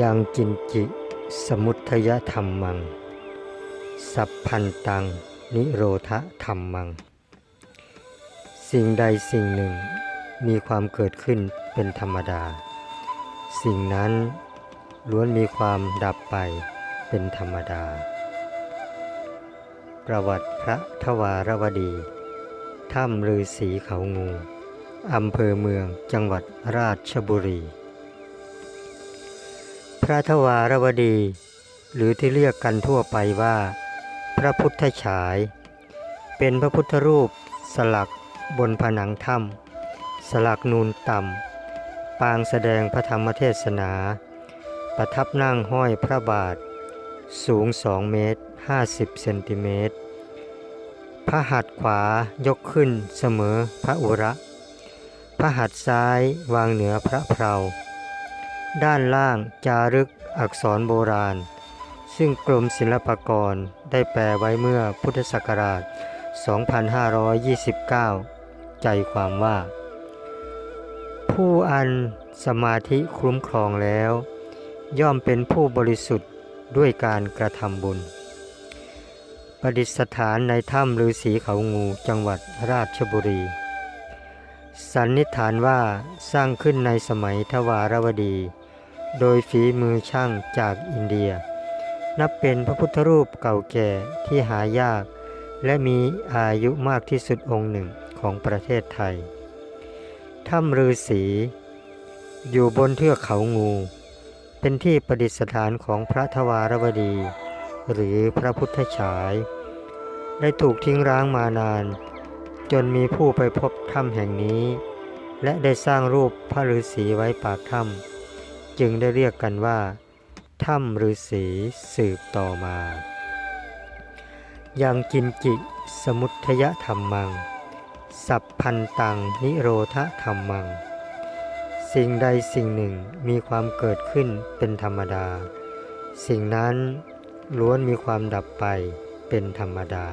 ยังกินจิสมุทยธรรมัง สัพพันตัง นิโรธธรรมัง สิ่งใดสิ่งหนึ่งมีความเกิดขึ้นเป็นธรรมดา สิ่งนั้นล้วนมีความดับไปเป็นธรรมดา ประวัติพระทวารวดี ถ้ำฤาษีเขางู อำเภอเมืองจังหวัดราชบุรี พระทวารวดี หรือที่เรียกกันทั่วไปว่า พระพุทธฉาย เป็นพระพุทธรูปสลักบนผนังถ้ำสลักนูนต่ำปางแสดงพระธรรมเทศนา ประทับนั่งห้อยพระบาท สูง 2 เมตร 50 เซนติเมตร พระหัตถ์ขวายกขึ้นเสมอพระอุระ พระหัตถ์ซ้ายวางเหนือพระเพรา ด้านล่างจารึกอักษรโบราณ ซึ่งกรมศิลปากรได้แปลไว้เมื่อพุทธศักราช 2529 ใจความว่า ผู้อันสมาธิคุ้มครองแล้ว ย่อมเป็นผู้บริสุทธิ์ด้วยการกระทำบุญ ประดิษฐานในถ้ำฤาษีเขางูจังหวัดราชบุรี สันนิษฐานว่าสร้างขึ้นในสมัยทวารวดี โดยฝีมือช่างจากอินเดีย นับเป็นพระพุทธรูปเก่าแก่ที่หายาก และมีอายุมากที่สุดองค์หนึ่งของประเทศไทย ถ้ำฤาษีอยู่บนเทือกเขางู เป็นที่ประดิษฐานของพระทวารวดี หรือพระพุทธฉาย ได้ถูกทิ้งร้างมานาน จนมีผู้ไปพบถ้ำแห่งนี้ และได้สร้างรูปพระฤาษีไว้ปากถ้ำ จึงได้เรียกกันว่าถ้ำฤาษีสืบต่อมา ยังกินจิสมุทยธรรมัง สัพพันตังนิโรธธรรมัง สิ่งใดสิ่งหนึ่งมีความเกิดขึ้นเป็นธรรมดา สิ่งนั้นล้วนมีความดับไปเป็นธรรมดา